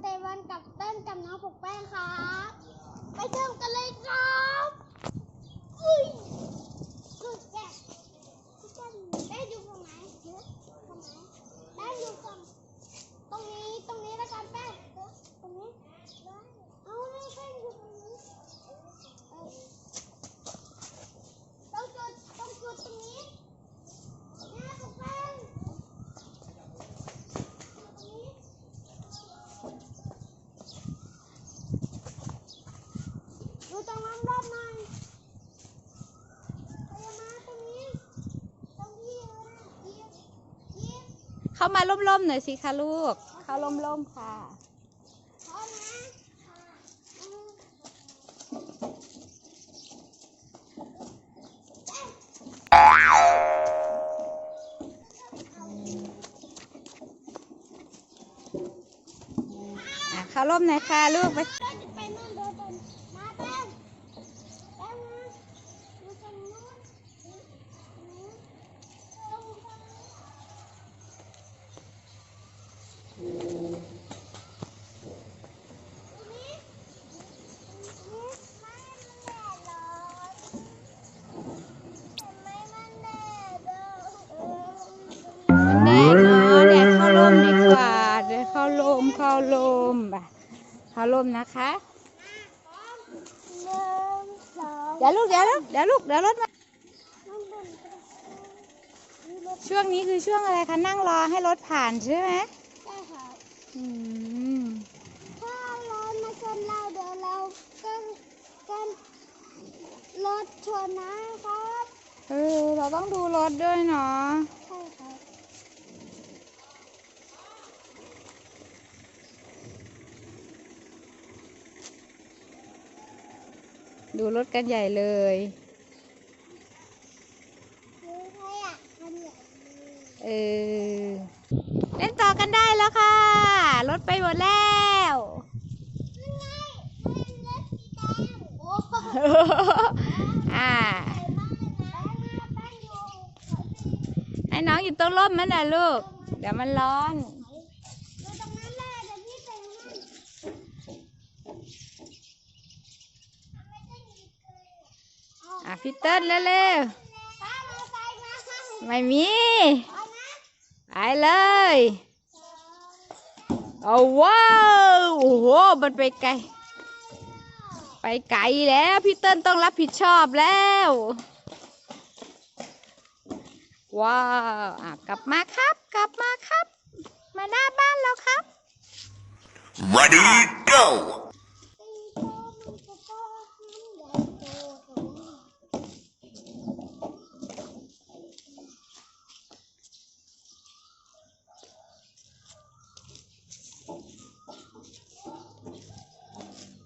เตวันกับเต้นกับน้องผูกแป้งครับไปเริ่มกันเลยครับอุ้ยสุดแก่พี่เต้นได้อยู่ตรงไหนเยอะตรงไหนได้อยู่ตรงตรงนี้ตรงนี้แล้วกันแป้งตรงนี้เอาไม่แป้งอยู่ตรงนี้เออต้องจุดต้องจุดตรงนี้หน้าผูกแป้งตรงนี้ ดูตรงนั้นรอบหน่อยไปมาตรงนี้ ตรงที่ยืนนะยืนยืน เข้ามาล่มๆหน่อยสิคะลูก เข้าล่มๆค่ะพร้อมนะอืมอะเข้าร่มหน่อยค่ะลูกไป เดินไปนู่นเดินไปมาแป้งแป้งมาดูตรงนู้นอืมตรงนี้ตรงนี้ตรงนี้ไม่แน่เลย ทำไมมันแดดอะเออ แดดเนาะแดดเข้าร่มดีกว่าเดี๋ยวเข้าร่มเข้าร่มไปเข้าร่มนะคะ หนึ่งสอง เดี๋ยวลูก เดี๋ยวลูกเดี๋ยวลูกเดี๋ยวรถมามันเป็นมีรถช่วงนี้คือช่วงอะไรคะ นั่งรอให้รถผ่านใช่ไหมใช่ค่ะอืมถ้ารถมาชนเราเดี๋ยวเราก็ก็รถชนนะครับ เออ เราต้องดูรถด้วยเนาะ ใช่ครับ ดูรถกันใหญ่เลยคือใครอะมันใหญ่เออเล่นต่อกันได้แล้วค่ะ รถไปหมดแล้วนั่นไงมันรถสีแดงโอ้โหอ่าใหญ่มากเลยนะแป้งมาแป้งอยู่ขอสิให้น้องอยู่ตรงร่มมันนะลูก เดี๋ยวมันร้อน ดูตรงนั้นแหละเดี๋ยวพี่ไปตรงนั้นไม่ได้หยิบเลยเอา อะ พี่เติ้ลเร็วป้ามาใส่มาๆไม่มีเอานะไปเลยเอาว้าวโอ้โห มันไปไกล ไปไกลแล้ว พี่เติ้ลต้องรับผิดชอบแล้ว ว้าวอะกลับมาครับ กลับมาครับ มาหน้าบ้านเราครับ Ready, go! ตีโตมันจะโตน้ำใหญ่โตตรงนี้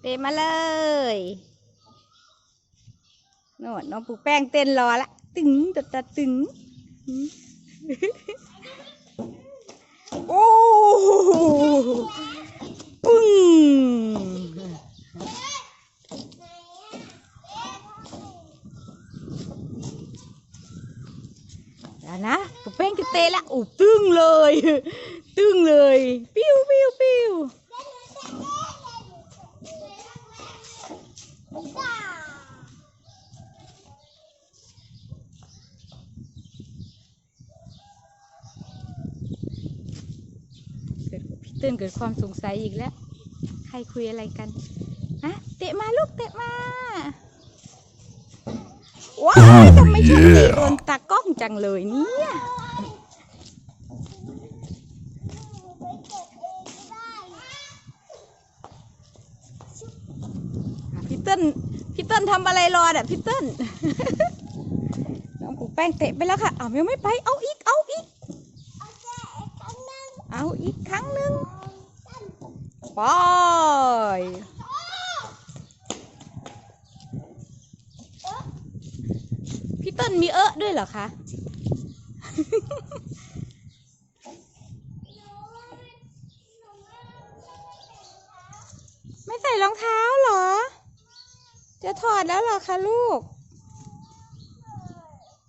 เตะมาเลยโน่นน้องปูแป้งเต้นรอละ ตึงตัดตัดตึง โอ้โหปึ้งแล้วนะปูแป้งจะเตะละโอ้ตึงเลย ตึงเลย ปิ้วปิ้วปิ้ว จ้า เกิดพี่ เติ้ลเกิดความสงสัยอีกแล้ว ใครคุยอะไรกันฮะเตะมาลูกเตะมาว้าวทำไมชอบเตะโดนตากล้องจังเลยเนี่ยพี่เติ้ลพี่เติ้ลทำอะไรรออะพี่เติ้ลน้องปูแป้งเตะไปแล้วค่ะอ้าวยังไม่ไปเอาอีกเอาอีกเอาอีกครั้งหนึ่ง ไปพี่เติ้ลมีเอะด้วยเหรอคะ ไม่ใส่รองเท้าเหรอ จะถอดแล้วเหรอคะลูก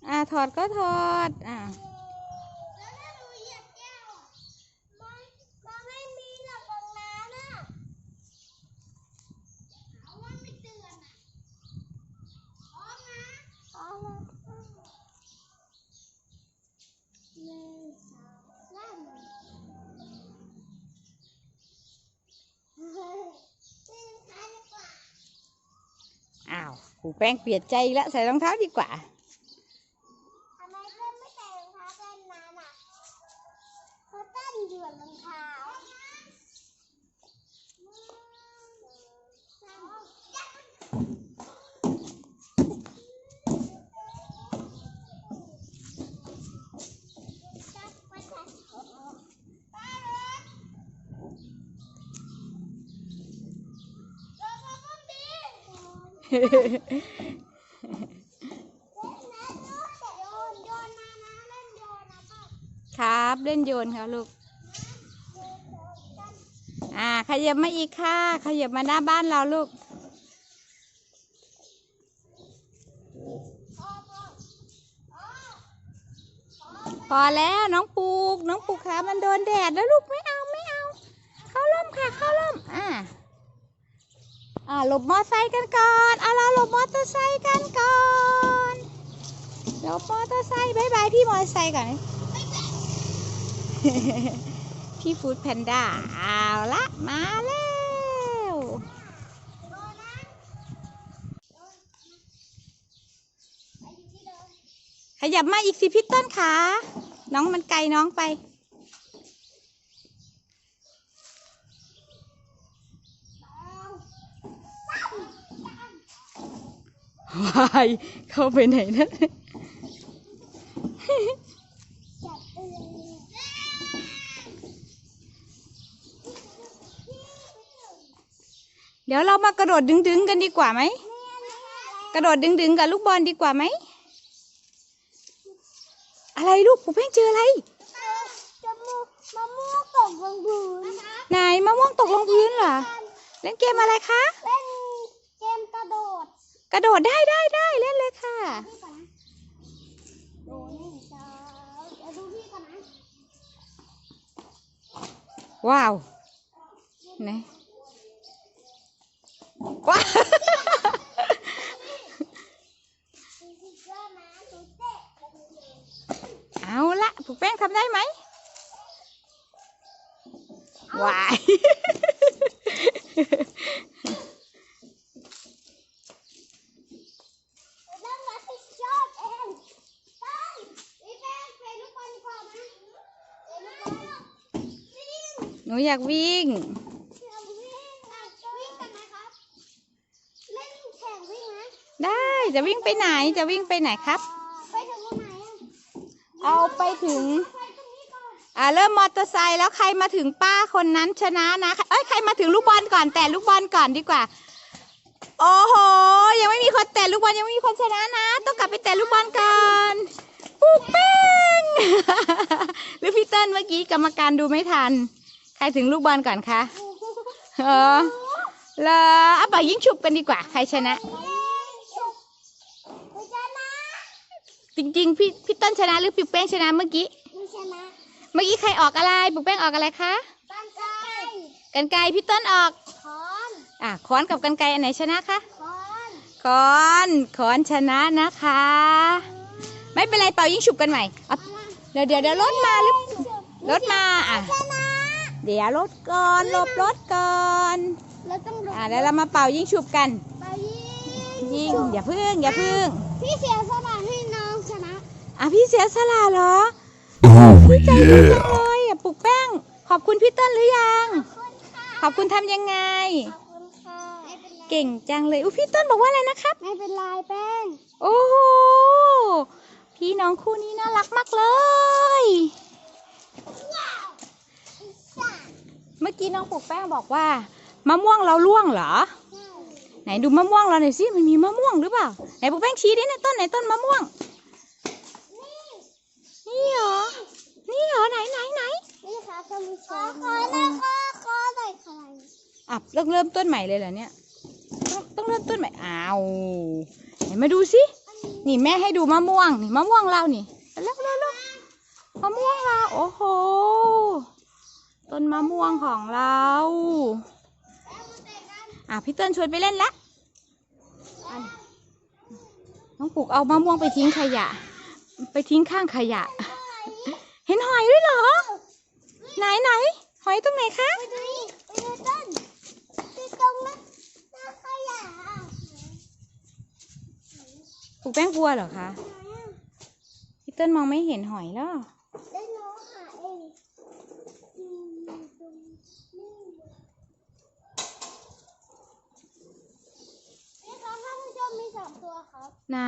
อ่าถอดก็ถอด อ่า แล้วถ้าหนูเหยียบแก้วอะมันมันไม่มีหรอกตรงนั้นอะ ผูแป้งเปียกใจแล้วใส่รองเท้าดีกว่าทำไมเพื่อนไม่ใส่รองเท้าเป็นนานอะเพราะเต้นอยู่บนรองเท้า ครับ เล่นโยนครับลูก อ่า ขยับมาอีกค่ะ ขยับมาหน้าบ้านเราลูก พอแล้วน้องปูก น้องปูกขามันโดนแดดแล้วลูกไม่เอาไม่เอา เข้าร่มค่ะ เข้าร่ม อ่า อ่าหลบมอไซค์กันก่อนเอาเราหลบมอเตอร์ไซค์กันก่อนหลบมอเตอร์ไซค์บายบายพี่มอเตอร์ไซค์ก่อนพี่ฟู้ดแพนด้าเอาละมาแล้วขยับมาอีกสิพี่ต้นขาน้องมันไกลน้องไป วายเข้าไปไหนนะเดี๋ยวเรามากระโดดดึงๆกันดีกว่าไหม กระโดดดึงๆกับลูกบอลดีกว่าไหม อะไรลูกผมเพ่งเจออะไรจมูกมะม่วงตกลงพื้นไหนมะม่วงตกลงพื้นเหรอ เล่นเกมอะไรคะ เล่นเกมกระโดด กระโดดได้ได้ได้เล่นเลยค่ะนี่ก่อนนะโอ้นี่จ้าเดี๋ยวดูพี่ก่อนนะว้าวไหนว้าว ดูพี่ก็นะดูเตะ เอาละผูกแป้งทำได้ไหมวาย เริ่มรับผิดชอบเองไปพี่แป้งไปลูกบอลก่อนนะเดี๋ยวลูกบอลวิ่ง หนูอยากวิ่งเดี๋ยววิ่งอะวิ่งกันไหมครับเล่นแข่งวิ่งไหมได้จะวิ่งไปไหนจะวิ่งไปไหนครับไปถึงตรงไหนอะเอาไปถึงไปตรงนี้ก่อนอ่าเริ่มมอเตอร์ไซค์แล้วใครมาถึงป้าคนนั้นชนะนะ เอ้ยใครมาถึงลูกบอลก่อนแต่ลูกบอลก่อนดีกว่า โอ้โห ยังไม่มีคนแต่ลูกบอลยังไม่มีคนชนะนะ ต้องกลับไปแต่ลูกบอลก่อนปูกแป้งหรือพี่เติ้ลเมื่อกี้กรรมการดูไม่ทันใค รถึงลูกบอลก่อนคะเออเหรอเอาไปยิงฉุบกันดีกว่า ใครชนะกูชนะจริงๆ พี่พี่เติ้ลชนะหรือพี่แป้งชนะเมื่อกี้กูชนะเมื่อกี้ใครออกอะไรปุกแป้งออกอะไรคะตั้งใจกันไกรพี่เติ้ลออกคอนอะค้อนกับกันไกรอันไหนชนะคะคอนค้อนค้อนชนะนะคะ ไม่เป็นไรเป่ายิงฉุบกันใหม่เอาเดี๋ยวเดี๋ยวเดี๋ยวรถมาหรือรถมาอะชนะ เดี๋ยวรถก่อนหลบรถก่อนเราต้องลงอะแล้วเรามาเป่ายิงฉุบกัน ไปยิงยิงอย่าพึ่งอย่าพึ่งพี่เสียสละให้น้องชนะอะพี่เสียสละเหรอ Oh พี่ใจดีจัง yeah. เลยอะปลุกแป้ง ขอบคุณพี่เต้นหรือยังขอบคุณค่ะขอบคุณทำยังไง ขอบคุณค่ะไม่เป็นไรเก่งจังเลยอุ้ยพี่เต้นบอกว่าอะไรนะครับ ไม่เป็นไรแป้งโอ้โหพี่น้องคู่นี้น่ารักมากเลย เมื่อกี้น้องปลูกแป้งบอกว่ามะม่วงเราล่วงเหรอ ไหนดูมะม่วงเราหน่อยสิมันมีมะม่วงหรือเปล่า ไหนปลูกแป้งชี้ดิในต้นไหนต้นมะม่วง นี่เหรอ นี่เหรอไหนไหนไหนนี่ค่ะท่านผู้ชมขอแล้วก็ขอหน่อยค่ะอะเริ่มเริ่มต้นใหม่เลยเหรอเนี่ย ต้องต้องเริ่มต้นใหม่อ้าวไหนมาดูสิ นี่แม่ให้ดูมะม่วงนี่มะม่วงเรานี่เร็วเร็วเร็วมะม่วงเราโอ้โห ต้นมะม่วงของเราอะพี่เติ้ลชวนไปเล่นละอันน้องปลูกเอามะม่วงไปทิ้งขยะ ไปทิ้งข้างขยะ เห็นหอยด้วยเหรอ ไหนไหนหอยตรงไหนคะไปดูนี่ไปดูต้นไปตรงนั้นหน้าขยะปลูกแป้งกลัวเหรอคะพี่เติ้ลมองไม่เห็นหอยแล้ว ได้น้องหาเองอืมตรงนี่นี่ครับท่านผู้ชมมีสองตัวครับ ไหน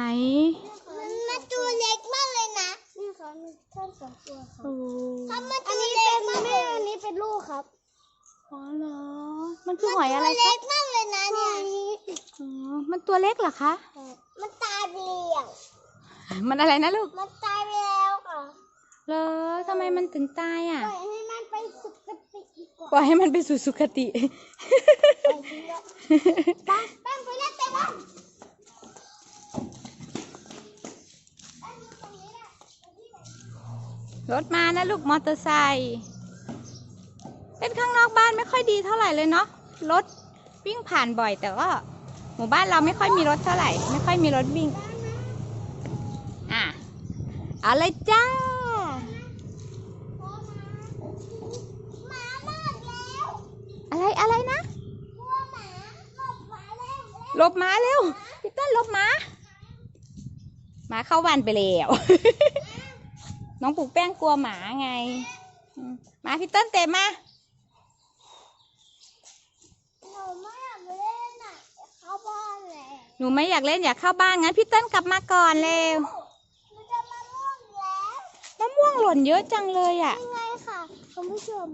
มันมันตัวเล็กมากเลยนะนี่ครับมีแค่สองตัวครับโอ้ถ้ามันตัวเล็กมากเลยอันนี้เป็นลูกครับอ๋อเหรอ มันคือหอยอะไรมันตัวคะเล็กมากเลยนะเนี่ยอ๋อมันตัวเล็กเหรอคะ มันตายไปแล้วมันอะไรนะลูกมันตายไปแล้วค่ะเหรอทำไมมันถึงตายอะปล่อยให้มันไปสุขติดีกว่าปล่อยให้มันไปสู่สุคติ ปล่อยทิ้งแล้วไปแป้งไปเล่นเตะบอลแป้งอยู่ตรงนี้แหละ รถมานะลูกมอเตอร์ไซค์เป็นข้างนอกบ้านไม่ค่อยดีเท่าไหร่เลยเนาะรถวิ่งผ่านบ่อยแต่ก็หมู่บ้านเราไม่ค่อยมีรถเท่าไหร่ ไม่ค่อยมีรถวิ่งอะเอาเลยจ้าอมาหมามาแล้วอะไรอะไรนะกลัวหลบหมาแล้วหลบหมาเร็วพี่ต้นหลบหมาหมาเข้าบ้านไปแล้ว น้องปลูกแป้งกลัวหมาไงอืมมาพี่เต้นเตะมาหนูไม่อยากเล่นอะเข้าบ้านแล้วหนูไม่อยากเล่นอยากเข้าบ้านงั้นพี่เต้นกลับมาก่อนเร็วมันจะมาล่วงแล้วมะม่วงหล่นเยอะจังเลยอะยังไงค่ะคุณผู้ชม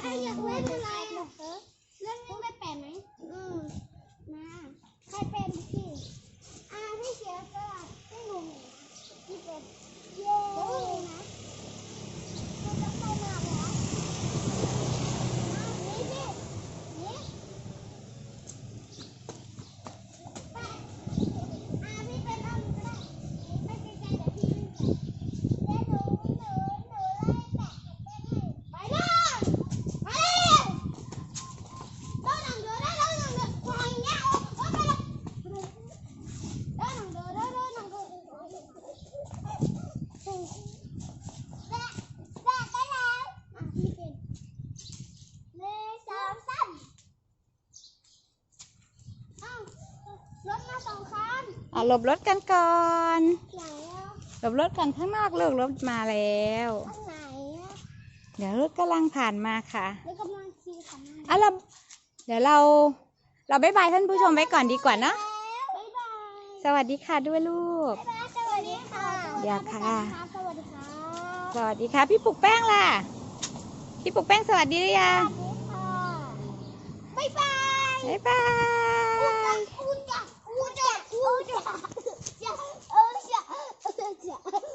ถ้าอยากเล่นอะไรอะเล่นนี่ไม่เป็นไหมอืมมาใครเป็นพี่อ่าพี่เสียสละให้หนูหน่อยนะพี่เป็นเย้เดี๋ยวพึ่งนะเราจะเข้ามาแล้วมานี่พี่นี่ไปอ่าพี่เป็นเอาหนูก็ได้ไปไกลๆเดี๋ยวพี่วิ่งไป เดี๋ยวหนูหนูหนูไล่แปะให้ไปเลยไปเลยเดินหนังเดินได้เดินหนังเดินวางอย่างเงี้ยเอาเอาไปเลยเดินหนังเดินได้เดินหนังเดินแปะแปะได้แล้วอะพี่เป็นหนึ่งสองสามเอ้ารถมาสองคัน อะ หลบรถกันก่อนไหนอะหลบรถกันข้างนอกเลิกรถมาแล้วอันไหนอะเดี๋ยวรถกำลังผ่านมาค่ะแล้วกำลังขี่ขันมาอะเราเดี๋ยวเรา เราบายบายท่านผู้ชมไว้ก่อนดีกว่าเนาะบ๊ายบายสวัสดีค่ะด้วยลูกบ๊ายบายสวัสดีค่ะอย่าค่ะ สวัสดีค่ะ สวัสดีค่ะ พี่ปลูกแป้งล่ะ พี่ปลูกแป้งสวัสดีหรือยังสวัสดีค่ะบ๊ายบาย บ๊ายบาย อูจักอูจัก